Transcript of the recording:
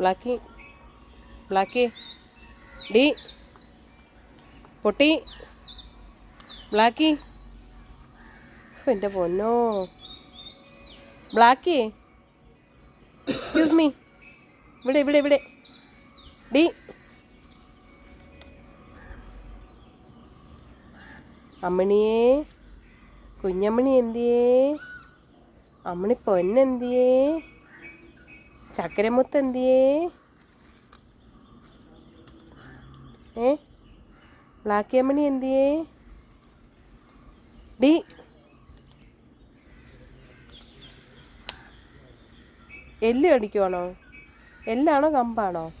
ബ്ലാക്കി ബ്ലാക്കി D പൊട്ടി ബ്ലാക്കി. എന്റെ പൊന്നോ. ബ്ലാക്കി. Excuse me. ഇവിടെ ഇവിടെ ഇവിടെ. ഡി. അമ്മണിയേ കുഞ്ഞമ്മണി എന്തിയേ? അമ്മണി പൊന്നെന്തിയേ? ചക്കരമുത്ത് എന്തിയേ? ഏ? ബ്ലാക്ക് യമണി എന്തിയേ? ഡി. എല്ല് കടിക്കുവാണോ? എല്ലാണോ കമ്പാണോ?